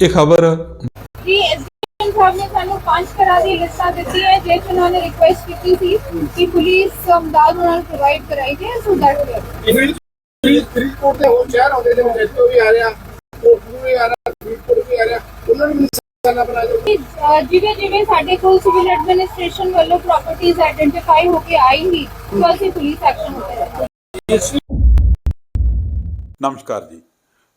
ਇਹ ਖਬਰ ਜੀ ਐਸਡੀਐਮ ਸਾਹਿਬ ਨੇ ਸਾਨੂੰ ਪੰਜ ਤਰ੍ਹਾਂ ਦੀ ਲਿਸਟਾਂ ਦਿੱਤੀ ਹੈ ਜਿਸ 'ਚ ਉਹਨਾਂ ਨੇ ਰਿਕੁਐਸਟ ਕੀਤੀ ਸੀ ਕਿ ਪੁਲਿਸ ਸਮਦਾਦ ਉਹਨਾਂ ਨੂੰ ਪ੍ਰੋਵਾਈਡ ਕਰਾਈ ਜਾਏ ਸੋ ਦੈਟ ਫਰੀਦ ਫਰੀਦਕੋਟ ਦੇ ਹੋਰ ਸ਼ਹਿਰ ਆਉਂਦੇ ਨੇ ਜੈਤੋ ਵੀ ਆ ਰਿਹਾ ਕੋਟਪੁਰ ਵੀ ਆ ਰਿਹਾ ਫਰੀਦਕੋਟ ਵੀ ਆ ਰਿਹਾ ਉਹਨਾਂ ਨੂੰ ਵੀ ਨਿਸ਼ਾਨਾ ਬਣਾ ਦਿਓ ਜਿਵੇਂ ਜਿਵੇਂ ਸਾਡੇ ਕੋਲ ਸਿਵਲ ਐਡਮਿਨਿਸਟ੍ਰੇਸ਼ਨ ਵੱਲੋਂ ਪ੍ਰਾਪਰਟੀਆਂ ਆਇਡੈਂਟੀਫਾਈ ਹੋ ਕੇ ਆਏਂਗੀ ਤਾਂ ਅਸੀਂ ਪੁਲਿਸ ਐਕਸ਼ਨ ਕਰਾਂਗੇ ਨਮਸਕਾਰ ਜੀ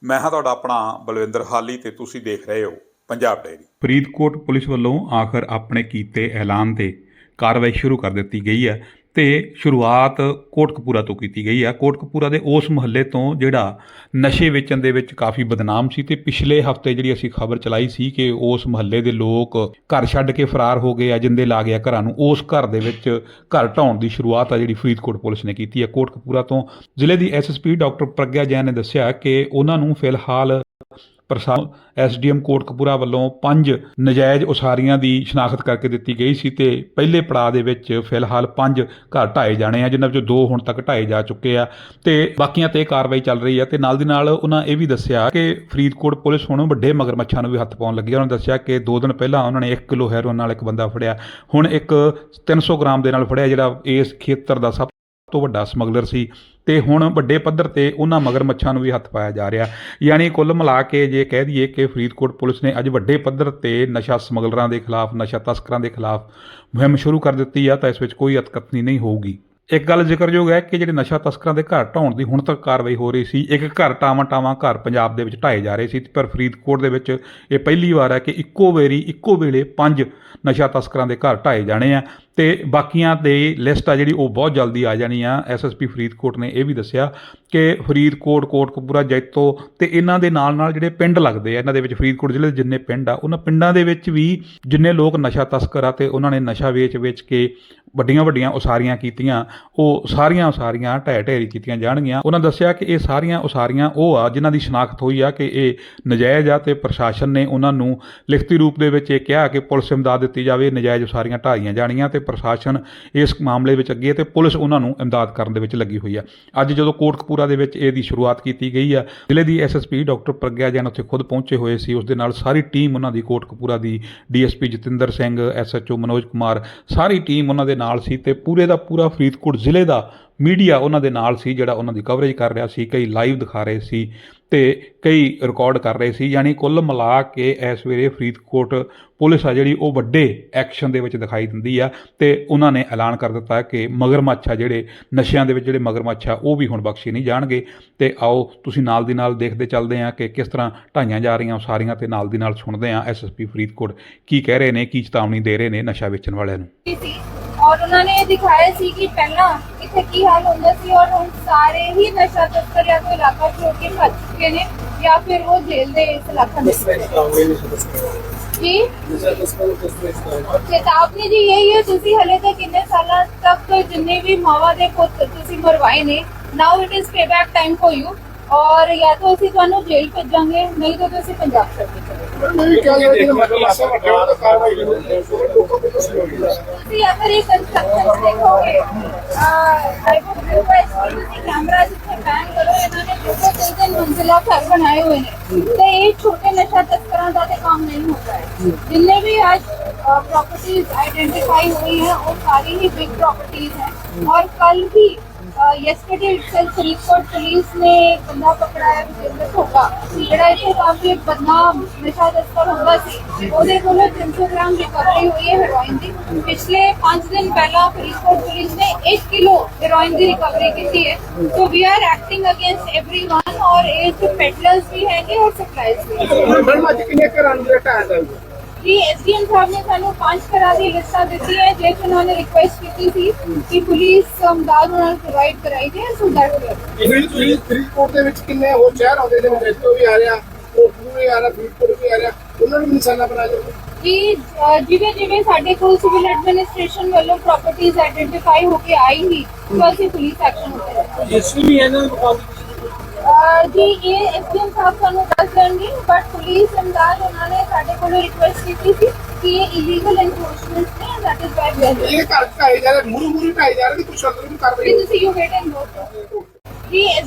ਮੈਂ ਹਾਂ ਤੁਹਾਡਾ ਆਪਣਾ ਬਲਵਿੰਦਰ ਹਾਲੀ ਤੇ ਤੁਸੀਂ ਦੇਖ ਰਹੇ ਹੋ ਪੰਜਾਬ ਡਾਇਰੀ ਫਰੀਦਕੋਟ ਪੁਲਿਸ ਵੱਲੋਂ ਆਖਰ ਆਪਣੇ ਕੀਤੇ ਐਲਾਨ ਤੇ ਕਾਰਵਾਈ ਸ਼ੁਰੂ ਕਰ ਦਿੱਤੀ ਗਈ ਹੈ। ਤੇ ਸ਼ੁਰੂਆਤ ਕੋਟਕਪੂਰਾ ਤੋਂ ਕੀਤੀ ਗਈ ਹੈ ਕੋਟਕਪੂਰਾ ਦੇ ਉਸ ਮੁਹੱਲੇ ਤੋਂ ਜਿਹੜਾ ਨਸ਼ੇ ਵੇਚਣ ਦੇ ਵਿੱਚ ਕਾਫੀ ਬਦਨਾਮ ਸੀ ਤੇ ਪਿਛਲੇ ਹਫ਼ਤੇ ਜਿਹੜੀ ਅਸੀਂ ਖਬਰ ਚਲਾਈ ਸੀ ਕਿ ਉਸ ਮੁਹੱਲੇ ਦੇ ਲੋਕ ਘਰ ਛੱਡ ਕੇ ਫਰਾਰ ਹੋ ਗਏ ਆ, ਜਿੰਦੇ ਲਾ ਗਿਆ ਘਰਾਂ ਨੂੰ। ਉਸ ਘਰ ਦੇ ਵਿੱਚ ਘਰ ਢਾਉਣ ਦੀ ਸ਼ੁਰੂਆਤ ਆ ਜਿਹੜੀ ਫਰੀਦਕੋਟ ਪੁਲਿਸ ਨੇ ਕੀਤੀ ਹੈ ਕੋਟਕਪੂਰਾ ਤੋਂ। ਜ਼ਿਲ੍ਹੇ ਦੀ ਐਸਐਸਪੀ ਡਾਕਟਰ ਪ੍ਰਗਿਆ ਜੈਨ ਨੇ ਦੱਸਿਆ ਕਿ ਉਹਨਾਂ ਨੂੰ ਫਿਲਹਾਲ ਪ੍ਰਸ਼ਾਸਨ ਐਸਡੀਐਮ ਕੋਟਕਪੂਰਾ ਵੱਲੋਂ ਪੰਜ ਨਜਾਇਜ਼ ਉਸਾਰੀਆਂ ਦੀ ਸ਼ਨਾਖਤ ਕਰਕੇ ਦਿੱਤੀ ਗਈ ਸੀ ਤੇ ਪਹਿਲੇ ਪੜਾਅ ਦੇ ਵਿੱਚ ਫਿਲਹਾਲ ਪੰਜ ਘਰ ਢਾਏ ਜਾਣੇ ਆ, ਜਿਨ੍ਹਾਂ ਵਿੱਚੋਂ ਦੋ ਹੁਣ ਤੱਕ ਢਾਏ ਜਾ ਚੁੱਕੇ ਆ। ਤੇ ਬਾਕੀਆਂ ਤੇ ਕਾਰਵਾਈ ਚੱਲ ਰਹੀ ਆ ਤੇ ਨਾਲ ਦੀ ਨਾਲ ਉਹਨਾਂ ਇਹ ਵੀ ਦੱਸਿਆ ਕਿ ਫਰੀਦਕੋਟ ਪੁਲਿਸ ਹੁਣ ਵੱਡੇ ਮਗਰਮੱਛਾਂ ਨੂੰ ਵੀ ਹੱਥ ਪਾਉਣ ਲੱਗੀ ਆ। ਉਹਨਾਂ ਨੇ ਦੱਸਿਆ ਕਿ 2 ਦਿਨ ਪਹਿਲਾਂ ਉਹਨਾਂ ਨੇ 1 ਕਿਲੋ ਹੈਰੋਇਨ ਨਾਲ ਇੱਕ ਬੰਦਾ ਫੜਿਆ। ਹੁਣ ਇੱਕ 300 ਗ੍ਰਾਮ ਦੇ ਨਾਲ ਫੜਿਆ, ਜਿਹੜਾ ਇਸ ਖੇਤਰ ਦਾ ਸਭ ਤੋਂ ਵੱਡਾ ਸਮਗਲਰ ਸੀ ਤੇ ਹੁਣ ਵੱਡੇ ਪੱਧਰ ਤੇ ਉਹਨਾਂ ਮਗਰਮੱਛਾਂ ਨੂੰ ਵੀ ਹੱਥ ਪਾਇਆ ਜਾ ਰਿਹਾ। ਯਾਨੀ ਕੁੱਲ ਮਿਲਾ ਕੇ ਜੇ ਕਹਿ ਦਈਏ ਕਿ ਫਰੀਦਕੋਟ ਪੁਲਿਸ ਨੇ ਅੱਜ ਵੱਡੇ ਪੱਧਰ ਤੇ ਨਸ਼ਾ ਸਮਗਲਰਾਂ ਦੇ ਖਿਲਾਫ, ਨਸ਼ਾ ਤਸਕਰਾਂ ਦੇ ਖਿਲਾਫ ਮੁਹਿੰਮ ਸ਼ੁਰੂ ਕਰ ਦਿੱਤੀ ਆ, ਤਾਂ ਇਸ ਵਿੱਚ ਕੋਈ ਅਤਕਥਨੀ ਨਹੀਂ ਹੋਊਗੀ। ਇੱਕ ਗੱਲ ਜ਼ਿਕਰਯੋਗ ਹੈ ਕਿ ਜਿਹੜੇ ਨਸ਼ਾ ਤਸਕਰਾਂ ਦੇ ਘਰ ਢਾਉਣ ਦੀ ਹੁਣ ਤੱਕ ਕਾਰਵਾਈ ਹੋ ਰਹੀ ਸੀ, ਇੱਕ ਘਰ ਟਾਵਾਂ ਟਾਵਾਂ ਘਰ ਪੰਜਾਬ ਦੇ ਵਿੱਚ ਢਾਏ ਜਾ ਰਹੇ ਸੀ, ਪਰ ਫਰੀਦਕੋਟ ਦੇ ਵਿੱਚ ਇਹ ਪਹਿਲੀ ਵਾਰ ਹੈ ਕਿ ਇੱਕੋ ਵੇਰੀ, ਇੱਕੋ ਵੇਲੇ ਪੰਜ ਨਸ਼ਾ ਤਸਕਰਾਂ ਦੇ ਘਰ ਢਾਏ ਜਾਣੇ ਆ। ਤੇ ਬਾਕੀਆਂ ਦੇ ਲਿਸਟ ਆ ਜਿਹੜੀ ਉਹ ਬਹੁਤ ਜਲਦੀ ਆ ਜਾਣੀ ਆ। ਐਸਐਸਪੀ ਫਰੀਦਕੋਟ ਨੇ ਇਹ ਵੀ ਦੱਸਿਆ ਕਿ ਫਰੀਦਕੋਟ, ਕੋਟਕਪੂਰਾ, ਜੈਤੋ ਤੇ ਇਹਨਾਂ ਦੇ ਨਾਲ ਨਾਲ ਜਿਹੜੇ ਪਿੰਡ ਲੱਗਦੇ ਆ, ਇਹਨਾਂ ਦੇ ਵਿੱਚ ਫਰੀਦਕੋਟ ਜ਼ਿਲ੍ਹੇ ਦੇ ਜਿੰਨੇ ਪਿੰਡ ਆ, ਉਹਨਾਂ ਪਿੰਡਾਂ ਦੇ ਵਿੱਚ ਵੀ ਜਿੰਨੇ ਲੋਕ ਨਸ਼ਾ ਤਸਕਰ ਆ ਤੇ ਉਹਨਾਂ ਨੇ ਨਸ਼ਾ ਵੇਚ-ਵੇਚ ਕੇ ਵੱਡੀਆਂ ਵੱਡੀਆਂ ਉਸਾਰੀਆਂ ਕੀਤੀਆਂ, ਉਹ ਸਾਰੀਆਂ ਉਸਾਰੀਆਂ ਢਹਿ ਢੇਰੀ ਕੀਤੀਆਂ ਜਾਣਗੀਆਂ। ਉਹਨਾਂ ਦੱਸਿਆ ਕਿ ਇਹ ਸਾਰੀਆਂ ਉਸਾਰੀਆਂ ਉਹ ਆ ਜਿਨ੍ਹਾਂ ਦੀ ਸ਼ਨਾਖਤ ਹੋਈ ਆ ਕਿ ਇਹ ਨਜਾਇਜ਼ ਆ ਤੇ ਪ੍ਰਸ਼ਾਸਨ ਨੇ ਉਹਨਾਂ ਨੂੰ ਲਿਖਤੀ ਰੂਪ ਦੇ ਵਿੱਚ ਇਹ ਕਿਹਾ ਕਿ ਪੁਲਿਸ ਇਮਦਾਦ ਦਿੱਤੀ ਜਾਵੇ, ਨਜਾਇਜ਼ ਉਸਾਰੀਆਂ ਢਾਈਆਂ ਜਾਣੀਆਂ ਤੇ ਪ੍ਰਸ਼ਾਸਨ ਇਸ ਮਾਮਲੇ ਵਿੱਚ ਅੱਗੇ ਤੇ ਪੁਲਿਸ ਉਹਨਾਂ ਨੂੰ ਇਮਦਾਦ ਕਰਨ ਦੇ ਵਿੱਚ ਲੱਗੀ ਹੋਈ ਆ। ਅੱਜ ਜਦੋਂ ਕੋਟਕਪੂਰਾ ਦੇ ਵਿੱਚ ਇਹਦੀ ਸ਼ੁਰੂਆਤ ਕੀਤੀ ਗਈ ਆ, ਜ਼ਿਲ੍ਹੇ ਦੀ ਐਸਐਸਪੀ ਡਾਕਟਰ ਪ੍ਰਗਿਆ ਜੈਨ ਉੱਥੇ ਖੁਦ ਪਹੁੰਚੇ ਹੋਏ ਸੀ। ਉਸ ਦੇ ਨਾਲ ਸਾਰੀ ਟੀਮ ਉਹਨਾਂ ਦੀ ਕੋਟਕਪੂਰਾ ਦੀ ਡੀਐਸਪੀ ਜਤਿੰਦਰ ਸਿੰਘ ਐਸਐਚਓ ਮਨੋਜ ਕੁਮਾਰ, ਸਾਰੀ ਟੀਮ ਉਹਨਾਂ ਦੇ ਨਾਲ ਸੀ ਤੇ ਪੂਰੇ ਦਾ ਪੂਰਾ ਫਰੀਦਕੋਟ ਜ਼ਿਲ੍ਹੇ ਦਾ ਮੀਡੀਆ ਉਹਨਾਂ ਦੇ ਨਾਲ ਸੀ ਜਿਹੜਾ ਉਹਨਾਂ ਦੀ ਕਵਰੇਜ ਕਰ ਰਿਹਾ ਸੀ, ਕਈ ਲਾਈਵ ਦਿਖਾ ਰਹੇ ਸੀ ਤੇ ਕਈ ਰਿਕਾਰਡ ਕਰ ਰਹੇ ਸੀ, ਯਾਨੀ ਕੁੱਲ ਮਿਲਾ ਕੇ ਇਸ ਵੇਲੇ ਫਰੀਦਕੋਟ ਪੁਲਿਸ ਆ ਜਿਹੜੀ ਉਹ ਵੱਡੇ ਐਕਸ਼ਨ ਦੇ ਵਿੱਚ ਦਿਖਾਈ ਦਿੰਦੀ ਆ ਤੇ ਉਹਨਾਂ ਨੇ ਐਲਾਨ ਕਰ ਦਿੱਤਾ ਕਿ ਮਗਰਮੱਛ ਜਿਹੜੇ ਨਸ਼ਿਆਂ ਦੇ ਵਿੱਚ ਜਿਹੜੇ ਮਗਰਮੱਛ ਉਹ ਵੀ ਹੁਣ ਬਖਸ਼ੇ ਨਹੀਂ ਜਾਣਗੇ। ਤੇ ਆਓ ਤੁਸੀਂ ਨਾਲ ਦੀ ਨਾਲ ਦੇਖਦੇ ਚੱਲਦੇ ਆ ਕਿ ਕਿਸ ਤਰ੍ਹਾਂ ਢਾਈਆਂ ਜਾ ਰਹੀਆਂ ਸਾਰੀਆਂ ਤੇ ਨਾਲ ਦੀ ਨਾਲ ਸੁਣਦੇ ਆ ਐਸਐਸਪੀ ਫਰੀਦਕੋਟ ਕੀ ਕਹਿ ਰਹੇ ਨੇ, ਕੀ ਚੇਤਾਵਨੀ ਦੇ ਰਹੇ ਨੇ ਨਸ਼ਾ ਵੇਚਣ ਵਾਲਿਆਂ ਨੂੰ। ਔਰ ਉਹਨਾਂ ਨੇ ਦਿਖਾਇਆ ਸੀ ਕਿ ਪਹਿਲਾਂ ਇੱਥੇ ਕੀ ਹਾਲ ਹੁੰਦਾ ਸੀ ਔਰ ਹੁਣ ਸਾਰੇ ਹੀ ਨਸ਼ਾ ਤਸਕਰ ਜਾਂ ਕੋਈ ਇਲਾਕਾ ਛੋੜ ਕੇ ਭੱਜ ਚੁੱਕੇ ਨੇ ਜਾਂ ਫਿਰ ਉਹ ਜੇਲ੍ਹ ਦੇ ਇਸ ਇਲਾਕਾ ਦੇ ਜੀ ਚੇਤਾਵਨੀ ਜੀ ਇਹੀ ਹੈ ਤੁਸੀਂ ਹਲੇ ਤੱਕ ਕਿੰਨੇ ਸਾਲਾਂ ਤੱਕ ਜਿੰਨੇ ਵੀ ਮਾਵਾ ਦੇ ਪੁੱਤ ਤੁਸੀਂ ਮਰਵਾਏ ਨੇ now it is payback time for you ਔਰ ਜਾਂ ਤਾਂ ਅਸੀਂ ਤੁਹਾਨੂੰ ਜੇਲ੍ਹ ਭੇਜਾਂਗੇ ਨਹੀਂ ਤਾਂ ਤੁਸੀਂ ਪੰਜਾਬ ਛੱਡ ਕੇ ਚਲੇ ਜਾਓ ਨਹੀਂ ਕਿਹਾ ਗਿਆ ਕਿ ਮਤਲਬ ਆਸਾ ਵੱਡਾ ਤਾਂ ਕਾਰਵਾਈ ਕਰੋ ਤੁਸੀਂ ਅਗਰ ਇਹ ਕੰਸਟਰਕਸ਼ਨ ਦੇਖੋਗੇ ਆਈ ਵੁੱਡ ਰਿਕੁਐਸਟ ਕਿ ਤੁਸੀਂ ਕੈਮਰਾ ਜਿੱਥੇ ਪੈਨ ਕਰੋ ਇਹਨਾਂ ਨੇ ਦੋ ਦੋ ਤਿੰਨ ਤਿੰਨ ਮੰਜ਼ਿਲਾ ਘਰ ਬਣਾਏ ਹੋਏ ਨੇ ਤੇ ਇਹ ਛੋਟੇ ਨਸ਼ਾ ਤਸਕਰਾਂ ਦਾ ਤੇ ਕੰਮ ਨਹੀਂ ਹੁੰਦਾ ਹੈ ਜਿੰਨੇ ਵੀ ਅੱਜ प्रॉपर्टीज आइडेंटिफाई हुई है वो सारी ही बिग प्रॉपर्टीज हैं और कल ही yesterday itself फरीदकोट पुलिस ने एक बंदा पकड़ा है विजेंद्र ठोका ਜਿਹੜਾ ਇੱਥੇ ਕਾਫੀ ਬਦਨਾਮ ਨਸ਼ਾ ਤਸਕਰ ਹੁੰਦਾ ਸੀ ਉਹਦੇ ਕੋਲੋਂ 300 ਗ੍ਰਾਮ ਰਿਕਵਰੀ ਹੋਈ ਹੈ ਹੈਰੋਇਨ ਦੀ ਪਿਛਲੇ 5 ਦਿਨ ਪਹਿਲਾਂ ਫਰੀਦਕੋਟ ਪੁਲਿਸ ਨੇ 1 ਕਿਲੋ ਹੈਰੋਇਨ ਦੀ ਰਿਕਵਰੀ ਕੀਤੀ ਹੈ so we are acting against everyone और ਇਹ ਜੋ ਪੈਡਲਰਸ ਵੀ ਹੈਗੇ ਔਰ ਸਪਲਾਈਜ਼ ਵੀ ਹੈਗੇ ਮੈਡਮ ਅੱਜ ਕਿੰਨੇ ਘਰਾਂ ਨੂੰ ਢਾਇਆ ਜਾਊਗਾ ਜੀ ਐਸਡੀਐਮ ਸਾਹਿਬ ਨੇ ਸਾਨੂੰ ਪੰਜ ਤਰ੍ਹਾਂ ਦੀ ਲਿਸਟਾਂ ਦਿੱਤੀ ਹੈ ਜਿਸ 'ਚ ਉਹਨਾਂ ਨੇ ਰਿਕੁਐਸਟ ਕੀਤੀ ਸੀ ਕਿ ਪੁਲਿਸ ਸਮਦਾਦ ਉਹਨਾਂ ਨੂੰ ਪ੍ਰੋਵਾਈਡ ਕਰਾਈ ਜਾਏ ਸੋ ਦੈਟ ਫਰੀਦ ਫਰੀਦ ਫਰੀਦਕੋਟ ਦੇ ਵਿੱਚ ਕਿੰਨੇ ਹੋਰ ਸ਼ਹਿਰ ਆਉਂਦੇ ਨੇ ਜੈਤੋ ਵੀ ਆ ਰਿਹਾ ਕੋਟਪੁਰ ਵੀ ਆ ਰਿਹਾ ਫਰੀਦਕੋਟ ਵੀ ਆ ਰਿਹਾ ਉਹਨਾਂ ਨੂੰ ਵੀ ਨਿਸ਼ਾਨਾ ਬਣਾ ਦਿਓ ਜੀ ਅ, ਜਿਵੇਂ ਜਿਵੇਂ ਸਾਡੇ ਕੋਲ ਸਿਵਲ ਐਡਮਿਨਿਸਟ੍ਰੇਸ਼ਨ ਵੱਲੋਂ ਪ੍ਰਾਪਰਟੀਆਂ ਆਇਡੈਂਟੀਫਾਈ ਹੋ ਕੇ ਆਏਂਗੀ ਤਾਂ ਅਸੀਂ ਪੁਲਿਸ ਐਕਸ਼ਨ ਕਰਾਂਗੇ ਜਿਸ ਵੀ ਇਹਨਾਂ ਨੂੰ ਬਖਾਉ ਅ, ਜੀ ਇਹ ਐਸਡੀਐਮ ਸਾਹਿਬ ਸਾਨੂੰ ਦੱਸ ਦੇਣਗੇ ਬਟ ਪੁਲਿਸ ਅੰਦਾਜ਼ ਉਹਨਾਂ ਨੇ ਸਾਡੇ ਕੋਲੋਂ ਰਿਕੁਐਸਟ ਕੀਤੀ ਸੀ ਕਿ ਇਹ ਇਲੀਗਲ ਐਨਫੋਰਸਮੈਂਟ ਨੇ that is why we are ਇਹ ਘਰ ਢਾਏ ਜਾ ਰਹੇ ਮੂਰੂ ਮੂਰੂ ਢਾਏ ਜਾ ਰਹੇ ਕੁਛ ਅੰਦਰ ਵੀ ਕਾਰਵਾਈ ਤੁਸੀਂ ਯੂ ਵੇਟ ਐਂਡ ਵੋਟ ਜੀ